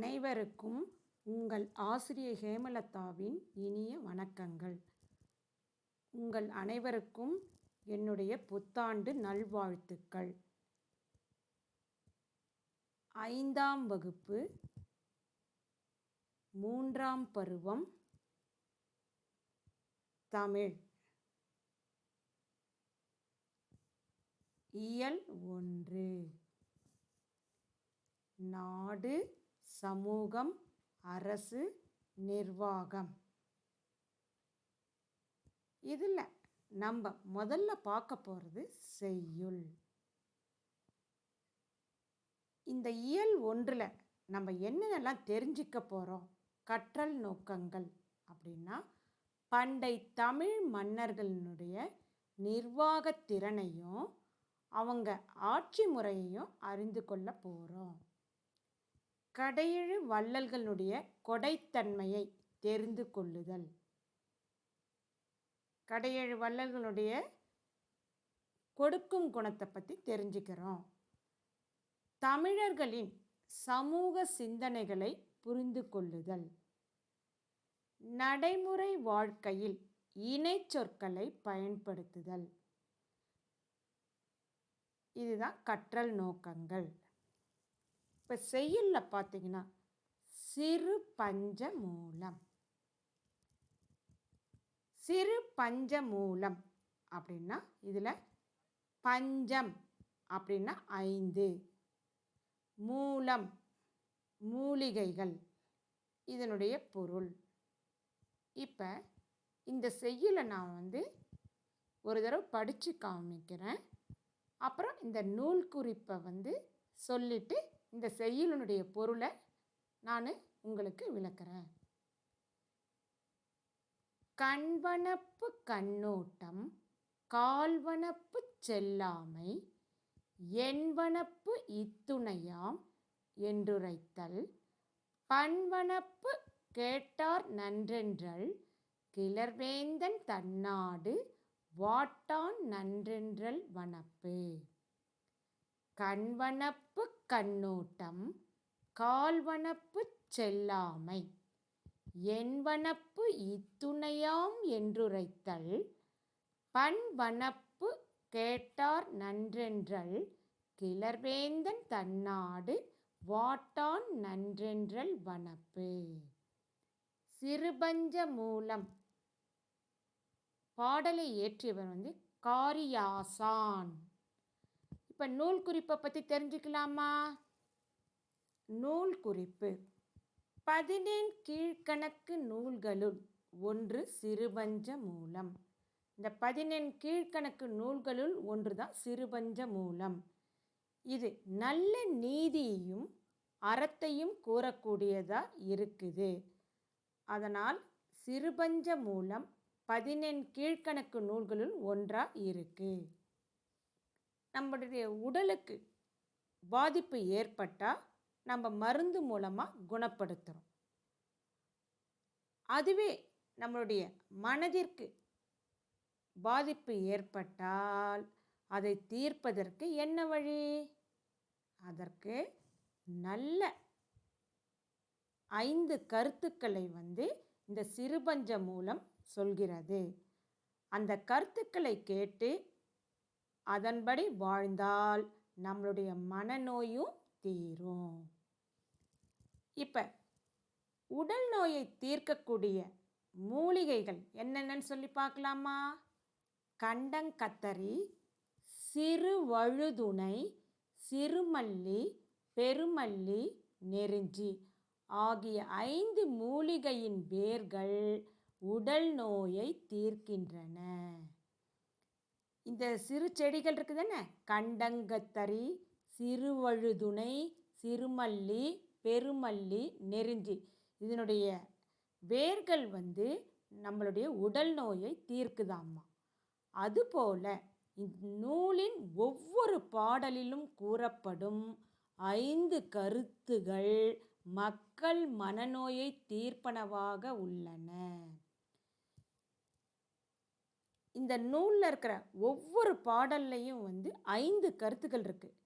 அனைவருக்கும் உங்கள் ஆசிரியர் ஹேமலதாவின் இனிய வணக்கங்கள். உங்கள் அனைவருக்கும் என்னுடைய புத்தாண்டு நல்வாழ்த்துக்கள். ஐந்தாம் வகுப்பு மூன்றாம் பருவம் தமிழ். இயல் ஒன்று. நாடு சமூகம் அரசு நிர்வாகம். இதில் நம்ம முதல்ல பார்க்க போகிறது செய்யுள். இந்த இயல் ஒன்றில் நம்ம என்னென்னலாம் தெரிஞ்சிக்க போகிறோம் கற்றல் நோக்கங்கள் அப்படின்னா பண்டை தமிழ் மன்னர்களினுடைய நிர்வாகத்திறனையும் அவங்க ஆட்சி முறையையும் அறிந்து கொள்ள போகிறோம் கடையெழு வள்ளல்களுடைய கொடைத்தன்மையை தெரிந்து கொள்ளுதல். கடையேழு வள்ளல்களுடைய கொடுக்கும் குணத்தை பற்றி தெரிஞ்சுக்கிறோம். தமிழர்களின் சமூக சிந்தனைகளை புரிந்து கொள்ளுதல். நடைமுறை வாழ்க்கையில் இணை சொற்களை பயன்படுத்துதல். இதுதான் கற்றல் நோக்கங்கள். இப்போ செய்யுளில் பார்த்தீங்கன்னா சிறு பஞ்ச மூலம். சிறு பஞ்ச மூலம் அப்படின்னா இதில் பஞ்சம் அப்படின்னா ஐந்து. மூலம் மூலிகைகள் இதனுடைய பொருள். இப்போ இந்த செய்யலை நான் வந்து ஒரு தடவை படித்து காமிக்கிறேன். அப்புறம் இந்த நூல் குறிப்பை வந்து சொல்லிவிட்டு இந்த செய்யுளினுடைய பொருளை நான் உங்களுக்கு விளக்குறேன். கண்வனப்பு கண்ணோட்டம் கால்வனப்பு செல்லாமை எண்வனப்பு இத்துணையாம் என்றுரைத்தல் பண்வனப்பு கேட்டார் நன்றென்றல் கிளர்வேந்தன் தன்னாடு வாட்டான் நன்றென்றல் வனப்பு. கண்வனப்பு கண்ணோட்டம் கால்வனப்பு செல்லாமை எண்வனப்பு இத்துணையாம் என்றுரைத்தல் பண்வனப்பு கேட்டார் நன்றென்றல் கிளர்வேந்தன் தன்னாடு வாட்டான் நன்றென்றல் வனப்பு. சிறுபஞ்ச மூலம். பாடலை இயற்றியவர் வந்து காரியாசான். இப்போ நூல் குறிப்பை பற்றி தெரிஞ்சுக்கலாமா? நூல் குறிப்பு. பதினேன் கீழ்கணக்கு நூல்களுள் ஒன்று சிறுபஞ்ச மூலம். இந்த பதினெண் கீழ்கணக்கு நூல்களுள் ஒன்று தான் சிறுபஞ்ச மூலம். இது நல்ல நீதியையும் அறத்தையும் கூறக்கூடியதாக இருக்குது. அதனால் சிறுபஞ்ச மூலம் பதினெண் கீழ்கணக்கு நூல்களுள் ஒன்றாக இருக்குது நம்மளுடைய உடலுக்கு பாதிப்பு ஏற்பட்டால் நம்ம மருந்து மூலமாக குணப்படுத்துகிறோம் அதுவே நம்மளுடைய மனதிற்கு பாதிப்பு ஏற்பட்டால் அதை தீர்ப்பதற்கு என்ன வழி? அதற்கு நல்ல ஐந்து கருத்துக்களை வந்து இந்த சிறுபஞ்சம் மூலம் சொல்கிறது. அந்த கருத்துக்களை கேட்டு அதன்படி வாழ்ந்தால் நம்மளுடைய மனநோயும் தீரும். இப்போ உடல் நோயை தீர்க்கக்கூடிய மூலிகைகள் என்னென்னு சொல்லி பார்க்கலாமா? கண்டங்கத்தரி சிறுவழுதுணை சிறுமல்லி பெருமல்லி நெருஞ்சி ஆகிய ஐந்து மூலிகையின் வேர்கள் உடல் நோயை தீர்க்கின்றன. இந்த சிறு செடிகள் இருக்குது தானே கண்டங்கத்தறி சிறுவழுதுணை சிறுமல்லி பெருமல்லி நெருஞ்சி. இதனுடைய வேர்கள் வந்து நம்மளுடைய உடல் நோயை தீர்க்குதாம்மா. அதுபோல இந்நூலின் ஒவ்வொரு பாடலிலும் கூறப்படும் ஐந்து கருத்துகள் மக்கள் மனநோயை தீர்ப்பனவாக உள்ளன. இந்த நூலில் இருக்கிற ஒவ்வொரு பாடல்லையும் வந்து ஐந்து கருத்துக்கள் இருக்குது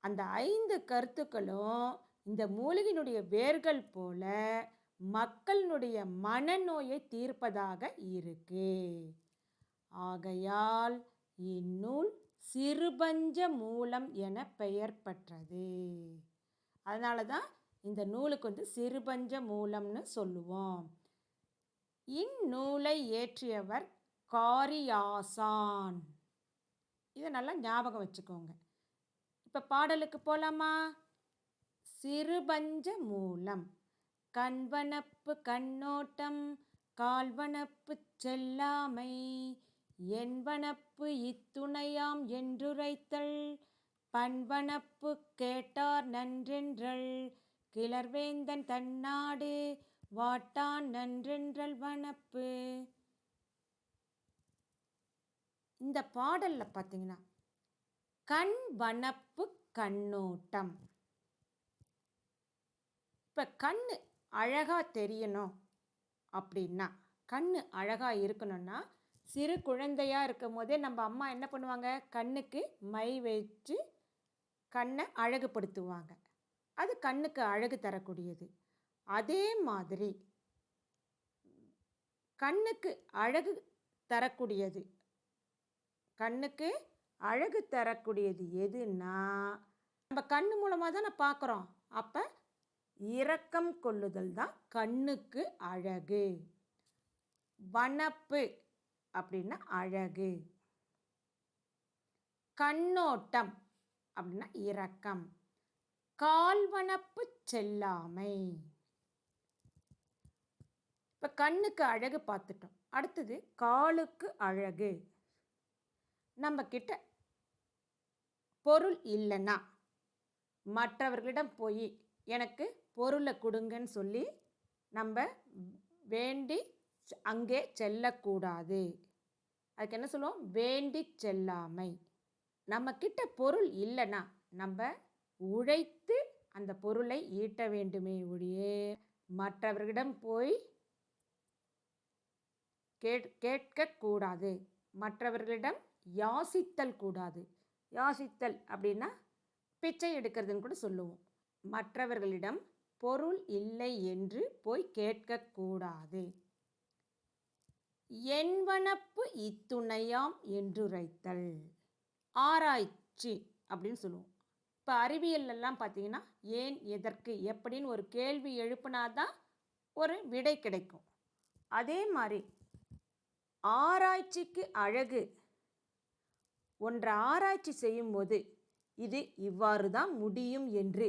அந்த ஐந்து கருத்துக்களும் இந்த மூலிகையினுடைய வேர்கள் போல மக்களினுடைய மனநோயை தீர்ப்பதாக இருக்கு. ஆகையால் இந்நூல் சிறுபஞ்ச மூலம் என பெயர் பெற்றது. அதனால தான் இந்த நூலுக்கு வந்து சிறுபஞ்ச மூலம்னு சொல்லுவோம். இந்நூலை ஏற்றியவர் காரியாசான். இதை நல்லா ஞாபகம் வச்சுக்கோங்க. இப்போ பாடலுக்கு போகலாமா சிறுபஞ்ச மூலம். கண்வனப்பு கண்ணோட்டம் கால்வனப்பு செல்லாமை. எண்வனப்பு இத்துணையாம் என்றுரைத்தல். பண்பனப்பு கேட்டார் நன்றென்றல். கிளர்வேந்தன் தன்னாடு வாட்டான் நன்றென்றல் வனப்பு. இந்த பாடலில் பார்த்தீங்கன்னா கண் வனப்பு கண்ணோட்டம். இப்போ கண் அழகாக தெரியணும் அப்படின்னா கண் அழகாக இருக்கணும்னா சிறு குழந்தையாக இருக்கும் போதே நம்ம அம்மா என்ன பண்ணுவாங்க? கண்ணுக்கு மை வச்சு கண்ணை அழகுபடுத்துவாங்க. அது கண்ணுக்கு அழகு தரக்கூடியது. அதே மாதிரி கண்ணுக்கு அழகு தரக்கூடியது கண்ணுக்கு அழகு தரக்கூடியது எதுன்னா நம்ம கண்ணு மூலமாக தான் நான் பார்க்குறோம். அப்போ இரக்கம் கொள்ளுதல் தான் கண்ணுக்கு அழகு. வனப்பு அப்படின்னா அழகு. கண்ணோட்டம் அப்படின்னா இரக்கம். கால்வனப்பு செல்லாமை. இப்போ கண்ணுக்கு அழகு பார்த்துட்டோம். அடுத்தது காலுக்கு அழகு. நம்ம கிட்ட பொருள் இல்லைன்னா மற்றவர்களிடம் போய் எனக்கு பொருளை கொடுங்கன்னு சொல்லி நம்ம வேண்டி அங்கே செல்லக்கூடாது. அதுக்கு என்ன சொல்லுவோம்? வேண்டி செல்லாமை. நம்ம பொருள் இல்லைன்னா நம்ம உழைத்து அந்த பொருளை ஈட்ட வேண்டுமே ஒழிய மற்றவர்களிடம் போய் கேட் கேட்கக்கூடாது. மற்றவர்களிடம் யாசித்தல் கூடாது. யாசித்தல் அப்படின்னா பிச்சை எடுக்கிறதுன்னு கூட சொல்லுவோம். மற்றவர்களிடம் பொருள் இல்லை என்று போய் கேட்கக்கூடாது என்வனப்பு இத்துணையாம் என்றுரைத்தல். ஆராய்ச்சி அப்படின்னு சொல்லுவோம். இப்போ அறிவியல்லாம் பார்த்தீங்கன்னா ஏன் எதற்கு எப்படின்னு ஒரு கேள்வி எழுப்புனாதான் ஒரு விடை கிடைக்கும். அதே மாதிரி ஆராய்ச்சிக்கு அழகு ஒன்றை ஆராய்ச்சி செய்யும்போது இது இவ்வாறு தான் முடியும் என்று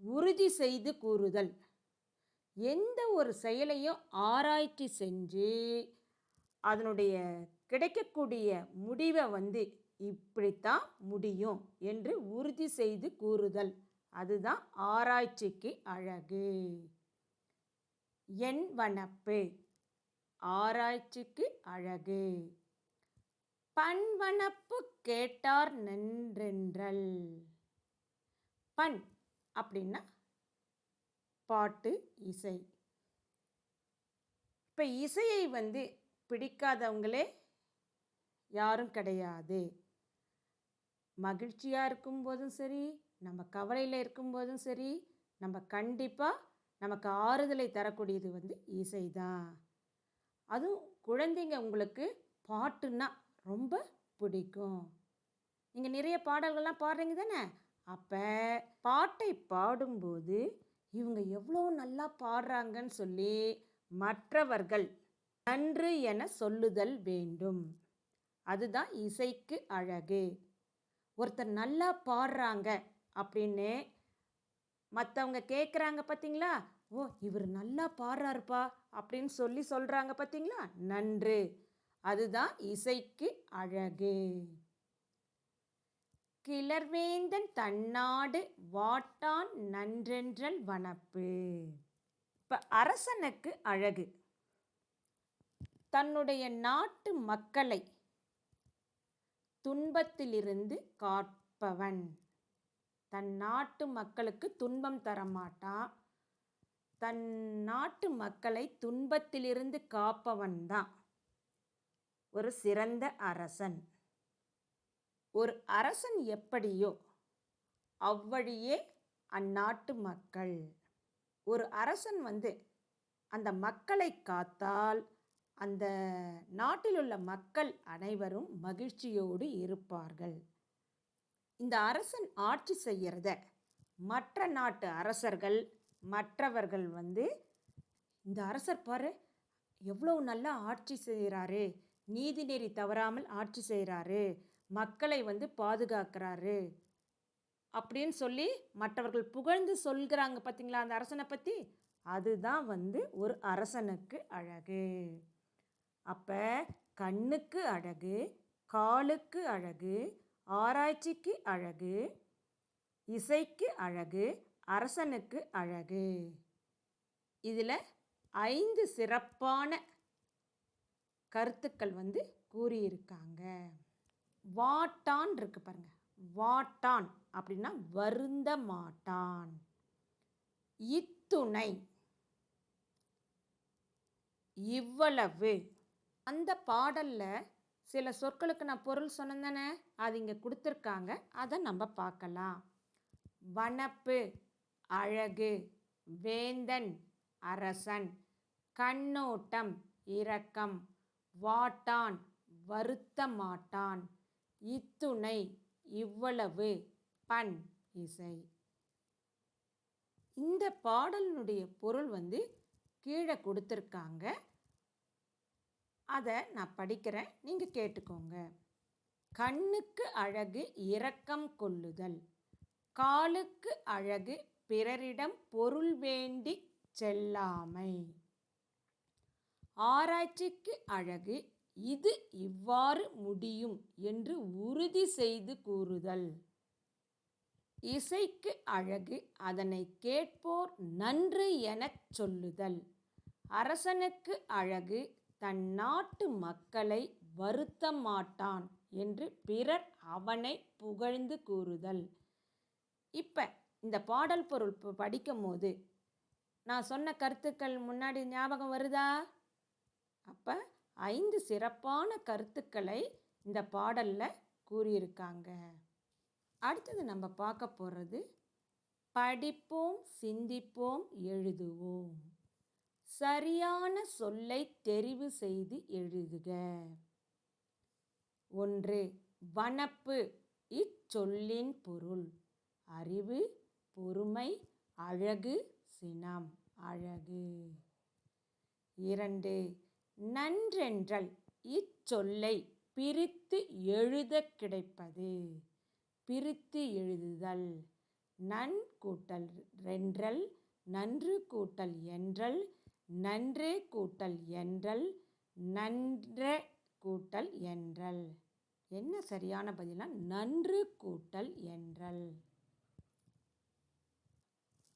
உறுதி செய்து கூறுதல். எந்த ஒரு செயலையும் ஆராய்ச்சி செஞ்சு அதனுடைய கிடைக்கக்கூடிய முடிவை வந்து இப்படித்தான் முடியும் என்று உறுதி செய்து கூறுதல். அதுதான் ஆராய்ச்சிக்கு அழகு. என் வனப்பு. ஆராய்ச்சிக்கு அழகு. பண்வனப்பு கேட்டார் நன்றென்றல். பண் அப்படின்னா பாட்டு இசை. இப்போ இசையை வந்து பிடிக்காதவங்களே யாரும் கிடையாது. மகிழ்ச்சியாக இருக்கும்போதும் சரி நம்ம கவலையில் இருக்கும்போதும் சரி நம்ம கண்டிப்பாக நமக்கு ஆறுதலை தரக்கூடியது வந்து இசை தான் அதுவும் குழந்தைங்க உங்களுக்கு பாட்டுன்னா ரொம்ப பிடிக்கும். நீங்கள் நிறைய பாடல்கள்லாம் பாடுறீங்க தானே? அப்போ பாட்டை பாடும்போது இவங்க எவ்வளோ நல்லா பாடுறாங்கன்னு சொல்லி மற்றவர்கள் நன்று என சொல்லுதல் வேண்டும். அதுதான் இசைக்கு அழகு. ஒருத்தர் நல்லா பாடுறாங்க அப்படின்னு மற்றவங்க கேட்குறாங்க பார்த்தீங்களா ஓ இவர் நல்லா பாடுறாருப்பா அப்படின்னு சொல்லி சொல்கிறாங்க பார்த்தீங்களா நன்று. அதுதான் இசைக்கு அழகு. கிளர்வேந்தன் தன்னாடு வாட்டான் நன்றென்றல் வனப்பு. இப்போ அரசனுக்கு அழகு. தன்னுடைய நாட்டு மக்களை துன்பத்திலிருந்து காப்பவன். தன் நாட்டு மக்களுக்கு துன்பம் தரமாட்டான். தன் நாட்டு மக்களை துன்பத்திலிருந்து காப்பவன் தான் ஒரு சிறந்த அரசன். ஒரு அரசன் எப்படியோ அவ்வழியே அந்நாட்டு மக்கள். ஒரு அரசன் வந்து அந்த மக்களை காத்தால் அந்த நாட்டில் உள்ள மக்கள் அனைவரும் மகிழ்ச்சியோடு இருப்பார்கள். இந்த அரசன் ஆட்சி செய்கிறத மற்ற நாட்டு அரசர்கள் மற்றவர்கள் வந்து இந்த அரசர் பாரு எவ்வளோ நல்லா ஆட்சி செய்கிறாரு நீதிநெறி தவறாமல் ஆட்சி செய்கிறாரு மக்களை வந்து பாதுகாக்கிறாரு. அப்படின்னு சொல்லி மற்றவர்கள் புகழ்ந்து சொல்கிறாங்க பார்த்தீங்களா அந்த அரசனை பற்றி அதுதான் வந்து ஒரு அரசனுக்கு அழகு. அப்போ கண்ணுக்கு அழகு காலுக்கு அழகு ஆராய்ச்சிக்கு அழகு இசைக்கு அழகு அரசனுக்கு அழகு. இதில் ஐந்து சிறப்பான கருத்துக்கள் வந்து கூறியிருக்காங்க. வாட்டான் இருக்கு பாருங்க. வாட்டான் அப்படின்னா வருந்த மாட்டான். இத்துணை. இவ்வளவு. அந்த பாடலில் சில சொற்களுக்கு நான் பொருள் சொன்னேன் அது இங்கே கொடுத்துருக்காங்க. அதை நம்ம பார்க்கலாம். வனப்பு அழகு வேந்தன் அரசன் கண்ணோட்டம் இரக்கம் வாட்டான் வருத்த மாட்டான் இத்துணை இவ்வளவு பண் இசை. இந்த பாடலினுடைய பொருள் வந்து கீழே கொடுத்துருக்காங்க. அதை நான் படிக்கிறேன். நீங்கள் கேட்டுக்கோங்க. கண்ணுக்கு அழகு இரக்கம் கொள்ளுதல். காலுக்கு அழகு பிறரிடம் பொருள் வேண்டி செல்லாமை. ஆராய்ச்சிக்கு அழகு. இது இவ்வாறு முடியும் என்று உறுதி செய்து கூறுதல். இசைக்கு அழகு. அதனை கேட்போர் நன்று எனச் சொல்லுதல். அரசனுக்கு அழகு. தன் நாட்டு மக்களை வருத்த மாட்டான் என்று பிறர் அவனை புகழ்ந்து கூறுதல். இப்போ இந்த பாடல் பொருள் படிக்கும் போது நான் சொன்ன கருத்துக்கள் முன்னாடி ஞாபகம் வருதா? அப்போ ஐந்து சிறப்பான கருத்துக்களை இந்த பாடலில் கூறியிருக்காங்க. அடுத்தது நம்ம பார்க்க போகிறது படிப்போம் சிந்திப்போம் எழுதுவோம். சரியான சொல்லை தெரிவு செய்து எழுதுக. ஒன்று வனப்பு இச்சொல்லின் பொருள். அறிவு பொறுமை அழகு சினம் அழகு. இரண்டு நன்றென்றல் இச்சொல்லை பிரித்து எழுத கிடைப்பது. பிரித்து எழுதுதல் நன் கூட்டல் ரென்றல் நன்று கூட்டல் என்றல் நன்றே கூட்டல் என்றல் நன்ற கூட்டல் என்றல். என்ன சரியான பதிலாக நன்று கூட்டல் என்றல்.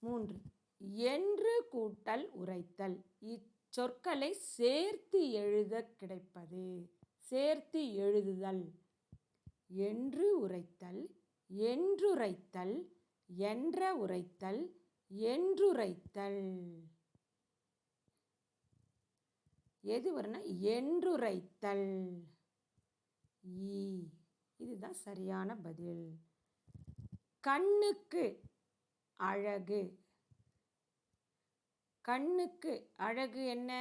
மூன்று. என்று கூட்டல் உரைத்தல் சொற்களை சேர்த்து எழுத கிடைப்பது. சேர்த்து எழுதுதல். என்று உரைத்தல் என்றுரைத்தல் என்ற உரைத்தல் என்றுரைத்தல். எது வரும்னா என்றுரைத்தல். ஈ. இதுதான் சரியான பதில். கண்ணுக்கு அழகு. கண்ணுக்கு அழகு என்ன?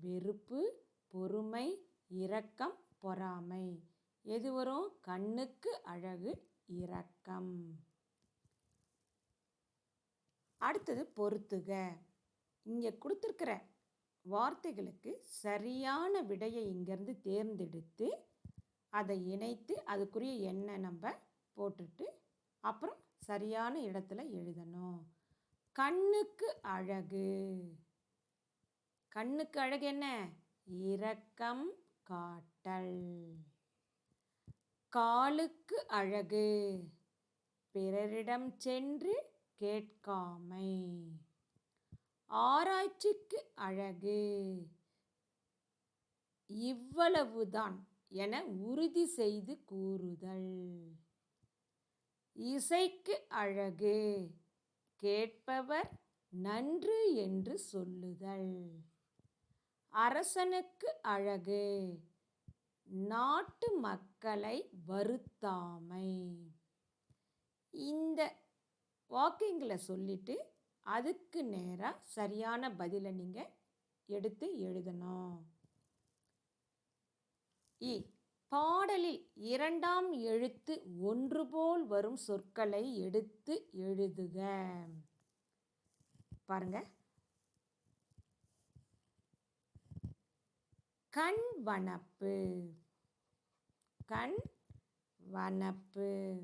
வெறுப்பு பொறுமை இரக்கம் பொறாமை. எது வரும்? கண்ணுக்கு அழகு இரக்கம். அடுத்தது பொறுத்துக. இங்கே கொடுத்துருக்கிற வார்த்தைகளுக்கு சரியான விடையை இங்கேருந்து தேர்ந்தெடுத்து அதை இணைத்து அதுக்குரிய எண்ணெய் நம்ம போட்டுட்டு அப்புறம் சரியான இடத்துல எழுதணும். கண்ணுக்கு அழகு. கண்ணுக்கு அழகு என்ன? இரக்கம் காட்டல். காலுக்கு அழகு. பிறரிடம் சென்று கேட்காமை. ஆராய்ச்சிக்கு அழகு. இவ்வளவுதான் என உறுதி செய்து கூறுதல். இசைக்கு அழகு. கேட்பவர் நன்று என்று சொல்லுதல். அரசனுக்கு அழகு. நாட்டு மக்களை வருத்தாமை. இந்த வாக்கிங்கில் சொல்லிவிட்டு அதுக்கு நேராக சரியான பதிலை நீங்கள் எடுத்து எழுதணும். இ. பாடலில் இரண்டாம் எழுத்து ஒன்று போல் வரும் சொற்களை எடுத்து எழுதுக. பாருங்க. கண் வனப்பு. கண் வனப்பு.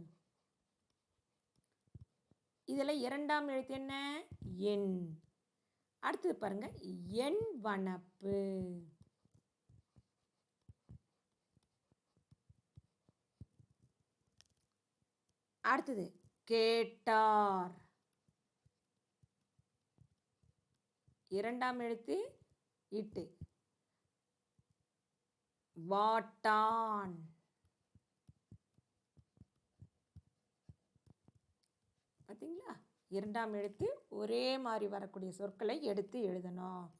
இதில் இரண்டாம் எழுத்து என்ன? எண். அடுத்தது பாருங்க. எண் வனப்பு. அடுத்தது கேட்டார். இரண்டாம் எழுத்து இட்டு. வாட்டான். பார்த்தீங்களா இரண்டாம் எழுத்து ஒரே மாதிரி வரக்கூடிய சொற்களை எடுத்து எழுதணும்.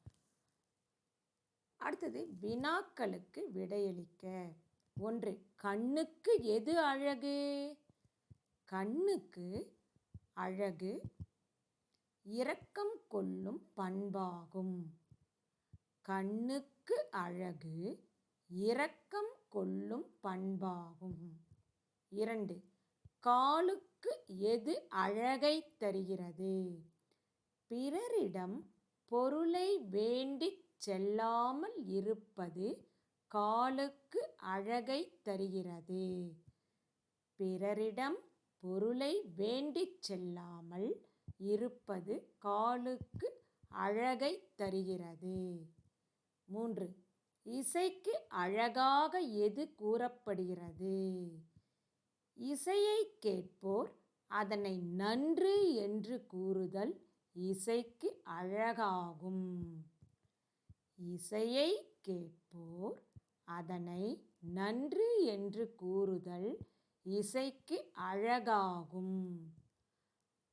அடுத்தது வினாக்களுக்கு விடையளிக்க. ஒன்று கண்ணுக்கு எது அழகு? கண்ணுக்கு அழகு இரக்கம் கொள்ளும் பண்பாகும். கண்ணுக்கு அழகு இரக்கம் கொள்ளும் பண்பாகும். இரண்டு காலுக்கு எது அழகை தருகிறது? பிறரிடம் பொருளை வேண்டிச் செல்லாமல் இருப்பது காலுக்கு அழகை தருகிறது. பிறரிடம் பொருளை வேண்டிச் செல்லாமல் இருப்பது காலுக்கு அழகை தருகிறது. மூன்று. இசைக்கு அழகாக எது கூறப்படுகிறது? இசையை கேட்போர் அதனை நன்று என்று கூறுதல் இசைக்கு அழகாகும். இசையை கேட்போர் அதனை நன்று என்று கூறுதல் இசைக்கு அழகாகும்.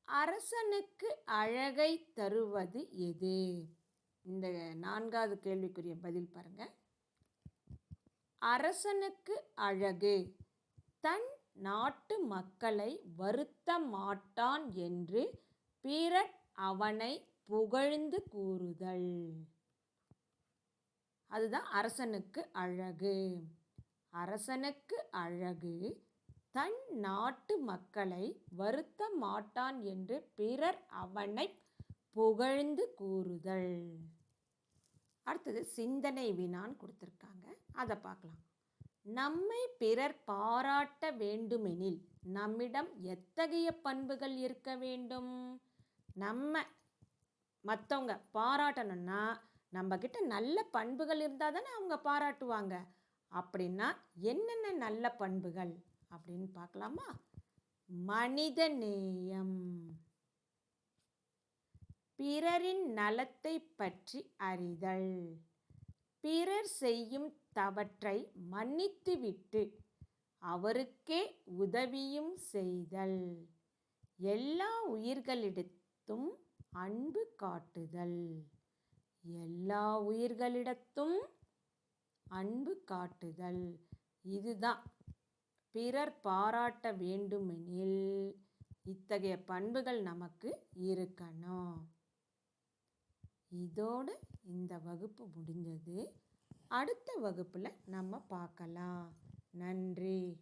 அரசனுக்கு அழகை தருவது எது? இந்த நான்காவது கேள்விக்குரிய பதில் பாருங்க. அரசனுக்கு அழகு. தன் நாட்டு மக்களை வருத்த மாட்டான் என்று பிறர் அவனை புகழ்ந்து கூறுதல். அதுதான் அரசனுக்கு அழகு. அரசனுக்கு அழகு தன் நாட்டு மக்களை வருத்த மாட்டான் என்று பிறர் அவனை புகழ்ந்து கூறுதல். அடுத்தது சிந்தனை வினான்னு கொடுத்துருக்காங்க. அதை பார்க்கலாம். நம்மை பிறர் பாராட்ட வேண்டுமெனில் நம்மிடம் எத்தகைய பண்புகள் இருக்க வேண்டும்? நம்ம மற்றவங்க பாராட்டணும்னா நம்மக்கிட்ட நல்ல பண்புகள் இருந்தால் தானே அவங்க பாராட்டுவாங்க. அப்படின்னா என்னென்ன நல்ல பண்புகள்? அப்படின்னு பார்க்கலாமா? மனித நேயம். பிறரின் நலத்தை பற்றி அறிதல். பிறர் செய்யும் தவற்றை மன்னித்துவிட்டு அவருக்கே உதவியும் செய்தல். எல்லா உயிர்களிடத்தும் அன்பு காட்டுதல். எல்லா உயிர்களிடத்தும் அன்பு காட்டுதல். இதுதான் பிறர் பாராட்ட வேண்டுமெனில் இத்தகைய பண்புகள் நமக்கு இருக்கணும். இதோடு இந்த வகுப்பு முடிஞ்சது. அடுத்த வகுப்பில் நம்ம பார்க்கலாம். நன்றி.